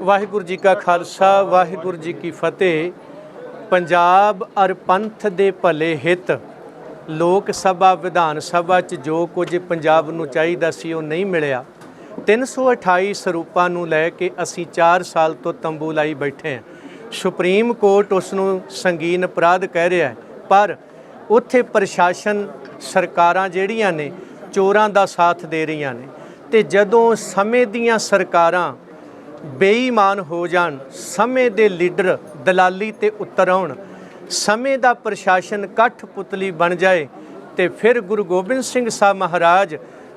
ਵਾਹਿਗੁਰੂ ਜੀ ਕਾ ਖਾਲਸਾ, ਵਾਹਿਗੁਰੂ ਜੀ ਕੀ ਫਤਿਹ। ਪੰਜਾਬ ਅਰ ਪੰਥ ਦੇ ਭਲੇ ਹਿੱਤ, ਲੋਕ ਸਭਾ, ਵਿਧਾਨ ਸਭਾ 'ਚ ਜੋ ਕੁਝ ਪੰਜਾਬ ਨੂੰ ਚਾਹੀਦਾ ਸੀ ਉਹ ਨਹੀਂ ਮਿਲਿਆ। 328 ਸਰੂਪਾਂ ਨੂੰ ਲੈ ਕੇ ਅਸੀਂ 4 ਸਾਲ ਤੋਂ ਤੰਬੂ ਲਾਈ ਬੈਠੇ ਹਾਂ। ਸੁਪਰੀਮ ਕੋਰਟ ਉਸ ਨੂੰ ਸੰਗੀਨ ਅਪਰਾਧ ਕਹਿ ਰਿਹਾ ਹੈ, ਪਰ ਉੱਥੇ ਪ੍ਰਸ਼ਾਸਨ ਸਰਕਾਰਾਂ ਜਿਹੜੀਆਂ ਨੇ, ਚੋਰਾਂ ਦਾ ਸਾਥ ਦੇ ਰਹੀਆਂ ਨੇ। ਤੇ ਜਦੋਂ ਸਮੇਂ ਦੀਆਂ ਸਰਕਾਰਾਂ ਬੇਈਮਾਨ ਹੋ ਜਾਣ, ਸਮੇਂ ਦੇ ਲੀਡਰ ਦਲਾਲੀ ਤੇ ਉਤਰ ਆਉਣ, ਸਮੇਂ ਦਾ ਪ੍ਰਸ਼ਾਸਨ ਕੱਠ ਪੁਤਲੀ ਬਣ ਜਾਏ ਤੇ ਫਿਰ ਗੁਰੂ ਗੋਬਿੰਦ ਸਿੰਘ ਸਾਹਿਬ ਮਹਾਰਾਜ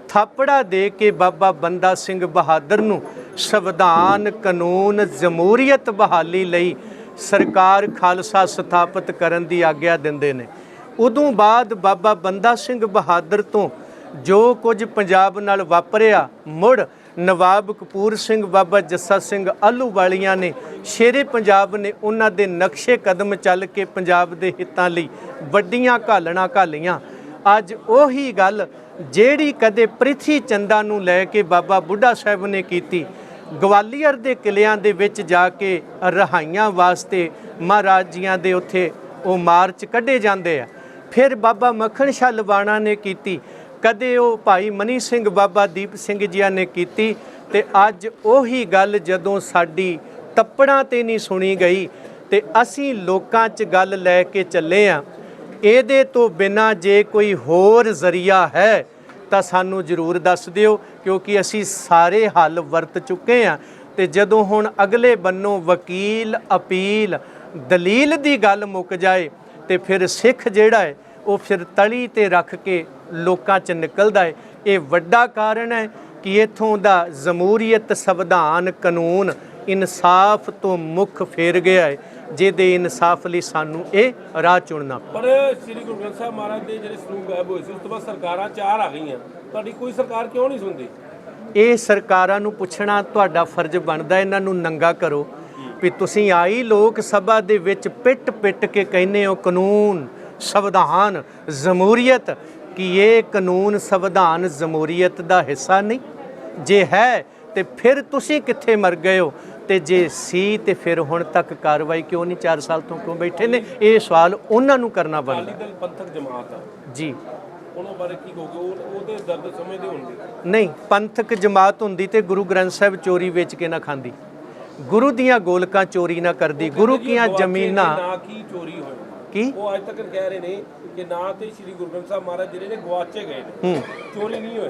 ਥਾਪੜਾ ਦੇ ਕੇ ਬਾਬਾ ਬੰਦਾ ਸਿੰਘ ਬਹਾਦਰ ਨੂੰ ਸੰਵਿਧਾਨ, ਕਾਨੂੰਨ, ਜਮਹੂਰੀਅਤ ਬਹਾਲੀ ਲਈ ਸਰਕਾਰ ਖਾਲਸਾ ਸਥਾਪਿਤ ਕਰਨ ਦੀ ਆਗਿਆ ਦਿੰਦੇ ਨੇ। ਉਦੋਂ ਬਾਅਦ ਬਾਬਾ ਬੰਦਾ ਸਿੰਘ ਬਹਾਦਰ ਤੋਂ ਜੋ ਕੁਝ ਪੰਜਾਬ ਨਾਲ ਵਾਪਰਿਆ, ਮੁੜ ਨਵਾਬ ਕਪੂਰ ਸਿੰਘ, ਬਾਬਾ ਜੱਸਾ ਸਿੰਘ ਆਲੂ ਵਾਲੀਆਂ ਨੇ ਸ਼ੇਰੇ ਪੰਜਾਬ ਨੇ ਉਹਨਾਂ ਦੇ ਨਕਸ਼ੇ ਕਦਮ ਚੱਲ ਕੇ ਪੰਜਾਬ ਦੇ ਹਿੱਤਾਂ ਲਈ ਵੱਡੀਆਂ ਘਾਲਣਾ ਘਾਲੀਆਂ। ਅੱਜ ਉਹੀ ਗੱਲ ਜਿਹੜੀ ਕਦੇ ਪ੍ਰਿਥੀ ਚੰਦਾ ਨੂੰ ਲੈ ਕੇ ਬਾਬਾ ਬੁੱਢਾ ਸਾਹਿਬ ਨੇ ਕੀਤੀ। ਗਵਾਲੀਅਰ ਦੇ ਕਿਲਿਆਂ ਦੇ ਵਿੱਚ ਜਾ ਕੇ ਰਹਾਈਆਂ ਵਾਸਤੇ ਮਹਾਰਾਜ ਜੀਆਂ ਦੇ ਉੱਥੇ ਉਹ ਮਾਰਚ ਕੱਢੇ ਜਾਂਦੇ ਆ। ਫਿਰ ਬਾਬਾ ਮੱਖਣ ਸ਼ਾਹ ਲਵਾਣਾ ਨੇ ਕੀਤੀ। ਕਦੇ ਉਹ ਭਾਈ ਮਨੀ ਸਿੰਘ ਬਾਬਾ ਦੀਪ ਸਿੰਘ ਜੀਆਂ ਨੇ ਕੀਤੀ ਤੇ ਅੱਜ ਉਹੀ ਗੱਲ ਜਦੋਂ ਸਾਡੀ ਤੱਪੜਾਂ ਤੇ ਨਹੀਂ ਸੁਣੀ ਗਈ ਤੇ ਅਸੀਂ ਲੋਕਾਂ 'ਚ ਗੱਲ ਲੈ ਕੇ ਚੱਲੇ ਆ। ਇਹਦੇ ਤੋਂ ਬਿਨਾ ਜੇ ਕੋਈ ਹੋਰ ਜ਼ਰੀਆ ਹੈ ਤਾਂ ਸਾਨੂੰ ਜ਼ਰੂਰ ਦੱਸ ਦਿਓ, ਕਿਉਂਕਿ ਅਸੀਂ ਸਾਰੇ ਹੱਲ ਵਰਤ ਚੁੱਕੇ ਆ। ਤੇ ਜਦੋਂ ਹੁਣ ਅਗਲੇ ਬੰਨੋਂ ਵਕੀਲ, ਅਪੀਲ, ਦਲੀਲ ਦੀ ਗੱਲ ਮੁੱਕ ਜਾਏ ਤੇ ਫਿਰ ਸਿੱਖ ਜਿਹੜਾ ਹੈ ਉਹ ਫਿਰ ਤਲੀ ਤੇ ਰੱਖ ਕੇ ਲੋਕਾਂ 'ਚ ਨਿਕਲਦਾ ਹੈ ਇਹ ਵੱਡਾ ਕਾਰਨ ਹੈ ਕਿ ਇਥੋਂ ਦਾ ਜਮਹੂਰੀਅਤ ਸੰਵਿਧਾਨ ਕਾਨੂੰਨ ਇਨਸਾਫ ਤੋਂ ਮੁੱਖ ਫੇਰ ਗਿਆ ਹੈ ਜਿਹਦੇ ਇਨਸਾਫ ਲਈ ਸਾਨੂੰ ਇਹ ਰਾਹ ਚੁਣਨਾ ਪਰ ਸ੍ਰੀ ਗੁਰੂ ਗ੍ਰੰਥ ਸਾਹਿਬ ਮਹਾਰਾਜ ਦੇ ਜਿਹੜੇ ਸਰੂਪ ਗਾਇਬ ਹੋਏ ਸੀ ਉਸ ਤੋਂ ਬਾਅਦ ਸਰਕਾਰਾਂ ਚਾਰ ਆ ਗਈਆਂ। ਤੁਹਾਡੀ ਕੋਈ ਸਰਕਾਰ ਕਿਉਂ ਨਹੀਂ ਸੁਣਦੀ? ਇਹ ਸਰਕਾਰਾਂ ਨੂੰ ਪੁੱਛਣਾ ਤੁਹਾਡਾ ਫਰਜ਼ ਬਣਦਾ ਇਹਨਾਂ ਨੂੰ ਨੰਗਾ ਕਰੋ ਵੀ ਤੁਸੀਂ ਆਈ ਲੋਕ ਸਭਾ ਦੇ ਵਿੱਚ ਪਿੱਟ ਪਿੱਟ ਕੇ ਕਹਿੰਦੇ ਹੋ ਕਾਨੂੰਨ ਸੰਵਿਧਾਨ ਜਮਹੂਰੀਅਤ ਕਿ ਇਹ ਕਾਨੂੰਨ ਸੰਵਿਧਾਨ ਜਮਹੂਰੀਅਤ ਦਾ ਹਿੱਸਾ ਨਹੀਂ? ਜੇ ਹੈ ਤੇ ਫਿਰ ਤੁਸੀਂ ਕਿੱਥੇ ਮਰ ਗਏ ਹੋ? ਤੇ ਜੇ ਸੀ ਤੇ ਫਿਰ ਹੁਣ ਤੱਕ ਕਾਰਵਾਈ ਕਿਉਂ ਨਹੀਂ? 4 ਸਾਲ ਤੋਂ ਕਿਉਂ ਬੈਠੇ ਨੇ? ਇਹ ਸਵਾਲ ਉਹਨਾਂ ਨੂੰ ਕਰਨਾ ਅਕਾਲੀ ਬਣਦਾ ਦਲ ਪੰਥਕ ਜਮਾਤ ਆ। ਜੀ। ਉਹਨਾਂ ਬਾਰੇ ਕੀ ਕਹੋਗੇ? ਉਹ ਉਹਦੇ ਦਰਦ ਸਮਝਦੇ ਹੋਣਗੇ। ਨਹੀਂ ਪੰਥਕ ਜਮਾਤ ਹੁੰਦੀ ਤੇ ਗੁਰੂ ਗ੍ਰੰਥ ਸਾਹਿਬ ਚੋਰੀ ਵੇਚ ਕੇ ਨਾ ਖਾਂਦੀ। ਗੁਰੂ ਦੀਆਂ ਗੋਲਕਾਂ ਚੋਰੀ ਨਾ ਕਰਦੀ। ਗੁਰੂ ਕੀਆਂ ਜ਼ਮੀਨਾਂ ਨਾ ਕੀ ਚੋਰੀ ਹੋਏ। ਕੀ? ਉਹ ਅੱਜ ਤੱਕ ਕਹਿ ਰਹੇ ਨੇ ਕਿ ਨਾ ਤੇ ਸ੍ਰੀ ਗੁਰੂ ਗ੍ਰੰਥ ਸਾਹਿਬ ਮਹਾਰਾਜ ਜਿਹੜੇ ਨੇ ਗਵਾਚੇ ਗਏ ਨੇ। ਚੋਰੀ ਨਹੀਂ ਹੋਏ।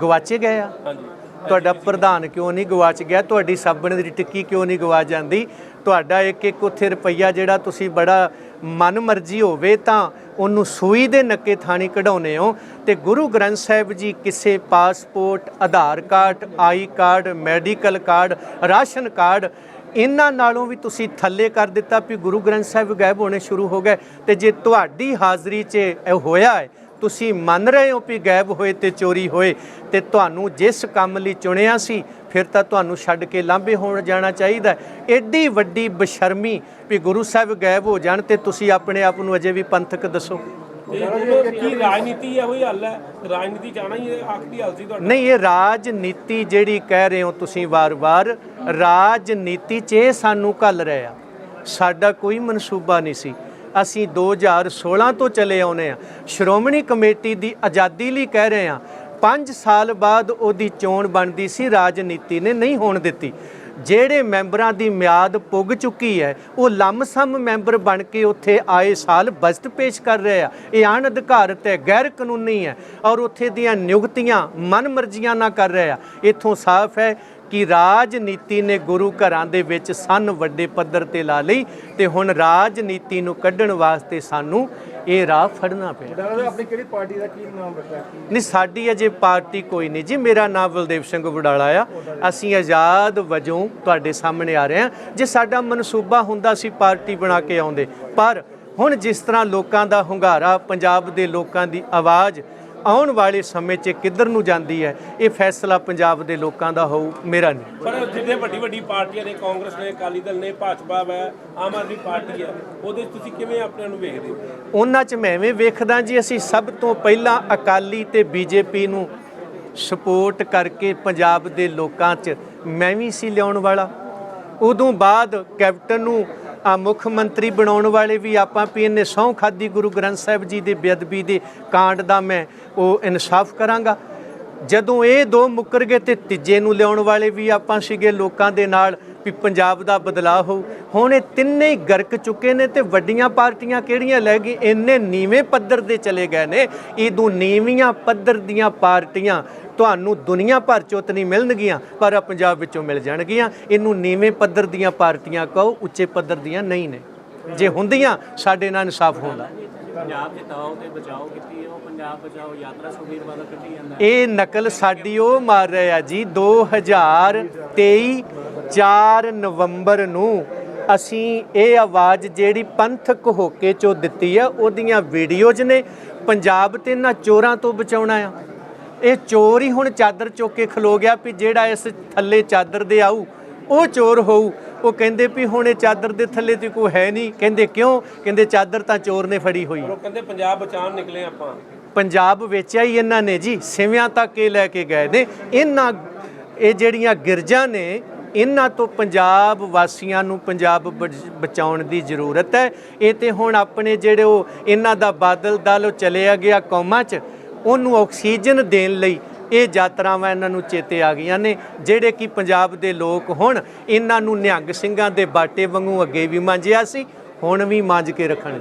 ਗਵਾਚੇ ਗਏ ਆ? ਹਾਂਜੀ। ਤੁਹਾਡਾ ਪ੍ਰਧਾਨ ਕਿਉਂ ਨਹੀਂ ਗਵਾਚ ਗਿਆ? ਤੁਹਾਡੀ ਸਾਬਣ ਦੀ ਟਿੱਕੀ ਕਿਉਂ ਨਹੀਂ ਗਵਾ ਜਾਂਦੀ? ਤੁਹਾਡਾ ਇੱਕ ਇੱਕ ਉੱਥੇ ਰੁਪਈਆ ਜਿਹੜਾ ਤੁਸੀਂ ਬੜਾ ਮਨ ਮਰਜ਼ੀ ਹੋਵੇ ਤਾਂ ਉਹਨੂੰ ਸੂਈ ਦੇ ਨੱਕੇ ਥਾਣੀ ਕਢਾਉਨੇ ਹੋ। ਤੇ ਗੁਰੂ ਗ੍ਰੰਥ ਸਾਹਿਬ ਜੀ ਕਿਸੇ passport Aadhaar card I card medical card ration card ਇਹਨਾਂ ਨਾਲੋਂ ਵੀ ਤੁਸੀਂ ਥੱਲੇ ਕਰ ਦਿੱਤਾ ਵੀ ਗੁਰੂ ਗ੍ਰੰਥ ਸਾਹਿਬ ਗਾਇਬ ਹੋਣੇ ਸ਼ੁਰੂ ਹੋ ਗਏ ਤੇ ਜੇ ਤੁਹਾਡੀ ਹਾਜ਼ਰੀ 'ਚ ਇਹ ਹੋਇਆ ਹੈ, ਤੁਸੀਂ ਮੰਨ ਰਹੇ ਹੋ ਵੀ ਗਾਇਬ ਹੋਏ ਤੇ ਚੋਰੀ ਹੋਏ ਤੇ ਤੁਹਾਨੂੰ ਜਿਸ ਕੰਮ ਲਈ ਚੁਣਿਆ ਸੀ, ਫਿਰ ਤਾਂ ਤੁਹਾਨੂੰ ਛੱਡ ਕੇ ਲਾਂਭੇ ਹੋਣ ਜਾਣਾ ਚਾਹੀਦਾ ਐਡੀ ਵੱਡੀ ਬਸ਼ਰਮੀ ਵੀ ਗੁਰੂ ਸਾਹਿਬ ਗਾਇਬ ਹੋ ਜਾਣ ਤੇ ਤੁਸੀਂ ਆਪਣੇ ਆਪ ਨੂੰ ਅਜੇ ਵੀ ਪੰਥਕ ਦੱਸੋ। ਤੇ ਹੁਣ ਕੀ ਰਾਜਨੀਤੀ ਹੈ ਉਹੀ ਹੱਲ ਹੈ। ਰਾਜਨੀਤੀ ਚਾਹਣਾ ਹੀ ਇਹ ਆਖਰੀ ਹੱਲ ਸੀ ਤੁਹਾਡਾ। ਨਹੀਂ ਇਹ ਰਾਜਨੀਤੀ ਜਿਹੜੀ ਕਹਿ ਰਹੇ ਹੋ ਤੁਸੀਂ ਵਾਰ-ਵਾਰ ਰਾਜਨੀਤੀ 'ਚ ਇਹ ਸਾਨੂੰ ਘੱਲ ਰਹੇ ਆ। ਸਾਡਾ ਕੋਈ ਮਨਸੂਬਾ ਨਹੀਂ ਸੀ। ਅਸੀਂ 2016 ਤੋਂ ਚਲੇ ਆਉਨੇ ਆ ਸ਼੍ਰੋਮਣੀ ਕਮੇਟੀ ਦੀ ਆਜ਼ਾਦੀ ਲਈ ਕਹਿ ਰਹੇ ਆ 5 ਸਾਲ ਬਾਅਦ ਉਹਦੀ ਚੋਣ ਬਣਦੀ ਸੀ ਰਾਜਨੀਤੀ ਨੇ ਨਹੀਂ ਹੋਣ ਦਿੱਤੀ। ਜਿਹੜੇ ਮੈਂਬਰਾਂ ਦੀ ਮਿਆਦ ਪੁੱਗ ਚੁੱਕੀ ਹੈ, ਉਹ ਲੰਮਸਮ ਮੈਂਬਰ ਬਣ ਕੇ ਉੱਥੇ ਆਏ ਸਾਲ ਬਜਟ ਪੇਸ਼ ਕਰ ਰਹੇ ਆ। ਇਹ ਅਣ ਅਧਿਕਾਰਤ ਹੈ ਗੈਰ ਕਾਨੂੰਨੀ ਹੈ ਔਰ ਉੱਥੇ ਦੀਆਂ ਨਿਯੁਕਤੀਆਂ ਮਨਮਰਜ਼ੀਆਂ ਨਾਲ ਕਰ ਰਹੇ ਆ। ਇਥੋਂ ਸਾਫ਼ ਹੈ ਕਿ ਰਾਜਨੀਤੀ ਨੇ ਗੁਰੂ ਘਰਾਂ ਦੇ ਵਿੱਚ ਸੰਨ ਵੱਡੇ ਪੱਧਰ ਤੇ ਲਾ ਲਈ ਤੇ ਹੁਣ ਰਾਜਨੀਤੀ ਨੂੰ ਕੱਢਣ ਵਾਸਤੇ ਸਾਨੂੰ ਇਹ ਰਾਹ ਫੜਨਾ ਪਿਆ। ਡਾਕਟਰ ਆਪਣੀ ਕਿਹੜੀ ਪਾਰਟੀ ਦਾ ਕੀ ਨਾਮ ਰੱਖਿਆ? ਨਹੀਂ ਸਾਡੀ ਅਜੇ ਪਾਰਟੀ ਕੋਈ ਨਹੀਂ ਜੀ। ਮੇਰਾ ਨਾਮ ਬਲਦੇਵ ਸਿੰਘ ਵਡਾਲਾ ਆ। ਅਸੀਂ ਆਜ਼ਾਦ ਵਜੋਂ ਤੁਹਾਡੇ ਸਾਹਮਣੇ ਆ ਰਹੇ ਹਾਂ। ਜੇ ਸਾਡਾ ਮਨਸੂਬਾ ਹੁੰਦਾ ਸੀ ਪਾਰਟੀ ਬਣਾ ਕੇ ਆਉਂਦੇ। ਪਰ ਹੁਣ ਜਿਸ ਤਰ੍ਹਾਂ ਲੋਕਾਂ ਦਾ ਹੁੰਗਾਰਾ ਪੰਜਾਬ ਦੇ ਲੋਕਾਂ ਦੀ ਆਵਾਜ਼ ਆਉਣ ਵਾਲੇ ਸਮੇਂ 'ਚ ਕਿੱਧਰ ਨੂੰ ਜਾਂਦੀ ਹੈ? ਇਹ ਫੈਸਲਾ ਪੰਜਾਬ ਦੇ ਲੋਕਾਂ ਦਾ ਹੋਊ ਮੇਰਾ ਨਹੀਂ। ਪਰ ਜਿੱਦੇ ਵੱਡੀ ਵੱਡੀ ਪਾਰਟੀਆਂ ਨੇ ਕਾਂਗਰਸ ਨੇ ਅਕਾਲੀ ਦਲ ਨੇ ਭਾਜਪਾ ਹੈ ਆਮ ਆਦਮੀ ਪਾਰਟੀ ਹੈ ਉਹਦੇ ਤੁਸੀਂ ਕਿਵੇਂ ਆਪਣੇ ਨੂੰ ਵੇਖਦੇ ਹੋ? ਉਹਨਾਂ 'ਚ ਮੈਂ ਐਵੇਂ ਵੇਖਦਾ ਜੀ ਅਸੀਂ ਸਭ ਤੋਂ ਪਹਿਲਾਂ ਅਕਾਲੀ ਤੇ ਬੀਜੇਪੀ ਨੂੰ ਸਪੋਰਟ ਕਰਕੇ ਪੰਜਾਬ ਦੇ ਲੋਕਾਂ 'ਚ ਮੈਂ ਵੀ ਸੀ ਲਿਆਉਣ ਵਾਲਾ। ਉਦੋਂ ਬਾਅਦ ਕੈਪਟਨ ਨੂੰ ਮੁੱਖ ਮੰਤਰੀ ਬਣਾਉਣ ਵਾਲੇ ਵੀ ਆਪਾਂ ਵੀ ਇਹਨੇ ਸਹੁੰ ਖਾਦੀ ਗੁਰੂ ਗ੍ਰੰਥ ਸਾਹਿਬ ਜੀ ਦੇ ਬੇਅਦਬੀ ਦੇ ਕਾਂਡ ਦਾ ਮੈਂ ਉਹ ਇਨਸਾਫ ਕਰਾਂਗਾ। ਜਦੋਂ ਇਹ ਦੋ ਮੁੱਕਰ ਗਏ ਤੇ ਤੀਜੇ ਨੂੰ ਲਿਆਉਣ ਵਾਲੇ ਵੀ ਆਪਾਂ ਸੀਗੇ ਲੋਕਾਂ ਦੇ ਨਾਲ ਵੀ ਪੰਜਾਬ ਦਾ ਬਦਲਾਅ ਹੋ ਹੁਣ ਇਹ ਤਿੰਨੇ ਹੀ ਗਰਕ ਚੁੱਕੇ ਨੇ ਤੇ ਵੱਡੀਆਂ ਪਾਰਟੀਆਂ ਕਿਹੜੀਆਂ ਲੈ ਗਈ ਇੰਨੇ ਨੀਵੇਂ ਪੱਧਰ ਦੇ ਚਲੇ ਗਏ ਨੇ। ਇਦੋਂ ਨੀਵੀਆਂ ਪੱਧਰ ਦੀਆਂ ਪਾਰਟੀਆਂ ਤੁਹਾਨੂੰ ਦੁਨੀਆ ਭਰ ਚੋਂ ਨਹੀਂ ਮਿਲਣਗੀਆਂ ਪਰ ਪੰਜਾਬ ਵਿੱਚੋਂ ਮਿਲ ਜਾਣਗੀਆਂ। ਇਹਨੂੰ ਨੀਵੇਂ ਪੱਧਰ ਦੀਆਂ ਪਾਰਟੀਆਂ ਕਹੋ ਉੱਚੇ ਪੱਧਰ ਦੀਆਂ ਨਹੀਂ ਨੇ। ਜੇ ਹੁੰਦੀਆਂ ਸਾਡੇ ਨਾਲ ਇਨਸਾਫ ਹੁੰਦਾ। ਪੰਜਾਬ ਜਿਤਾਓ ਤੇ ਬਚਾਓ ਕੀਤੀ ਉਹ ਪੰਜਾਬ ਬਚਾਓ ਯਾਤਰਾ ਸੁਖਬੀਰ ਬਾਦਲ ਕੱਢੀ ਜਾਂਦਾ ਇਹ ਨਕਲ ਸਾਡੀ ਉਹ ਮਾਰ ਰਹੇ ਜੀ 2023 4 ਨਵੰਬਰ ਨੂੰ ਅਸੀਂ ਇਹ ਆਵਾਜ਼ ਜਿਹੜੀ ਪੰਥਕ ਹੋਕੇ ਚੋਂ ਦਿੱਤੀ ਆ ਉਹਦੀਆਂ ਵੀਡੀਓਜ਼ ਨੇ ਪੰਜਾਬ ਤੇ ਇਹਨਾਂ ਚੋਰਾਂ ਤੋਂ ਬਚਾਉਣਾ ਆ। ਇਹ ਚੋਰ ਹੀ ਹੁਣ ਚਾਦਰ ਚੁੱਕ ਕੇ ਖਲੋ ਗਿਆ ਵੀ ਜਿਹੜਾ ਇਸ ਥੱਲੇ ਚਾਦਰ ਦੇ ਆਊ ਉਹ ਚੋਰ ਹੋਊ। ਉਹ ਕਹਿੰਦੇ ਵੀ ਹੁਣ ਇਹ ਚਾਦਰ ਦੇ ਥੱਲੇ ਤੇ ਕੋਈ ਹੈ ਨਹੀਂ। ਕਹਿੰਦੇ ਕਿਉਂ? ਕਹਿੰਦੇ ਚਾਦਰ ਤਾਂ ਚੋਰ ਨੇ ਫੜੀ ਹੋਈ। ਉਹ ਕਹਿੰਦੇ ਪੰਜਾਬ ਬਚਾਉਣ ਨਿਕਲੇ ਆਪਾਂ। ਪੰਜਾਬ ਵੇਚਿਆ ਹੀ ਇਹਨਾਂ ਨੇ ਜੀ। ਸਿਵਿਆਂ ਤੱਕ ਇਹ ਲੈ ਕੇ ਗਏ ਨੇ। ਇਹਨਾਂ ਇਹ ਜਿਹੜੀਆਂ ਗਿਰਜਾਂ ਨੇ ਇਹਨਾਂ ਤੋਂ ਪੰਜਾਬ ਵਾਸੀਆਂ ਨੂੰ ਪੰਜਾਬ ਬਚ- ਬਚਾਉਣ ਦੀ ਜ਼ਰੂਰਤ ਹੈ। ਇਹ ਤੇ ਹੁਣ ਆਪਣੇ ਜਿਹੜੇ ਉਹ ਇਹਨਾਂ ਦਾ ਬਾਦਲ ਦਲ ਉਹ ਚਲਿਆ ਗਿਆ ਕੌਮਾਂ 'ਚ। ਉਹਨੂੰ ਆਕਸੀਜਨ ਦੇਣ ਲਈ ਇਹ ਯਾਤਰਾਵਾਂ ਇਹਨਾਂ ਨੂੰ ਚੇਤੇ ਆ ਗਈਆਂ ਨੇ, ਜਿਹੜੇ ਕਿ ਪੰਜਾਬ ਦੇ ਲੋਕ ਹੁਣ ਇਹਨਾਂ ਨੂੰ ਨਿਹੰਗ ਸਿੰਘਾਂ ਦੇ ਬਾਟੇ ਵਾਂਗੂ ਅੱਗੇ ਵੀ ਮਾਂਜਿਆ ਸੀ, ਹੁਣ ਵੀ ਮਾਂਜ ਕੇ ਰੱਖਣਗੇ।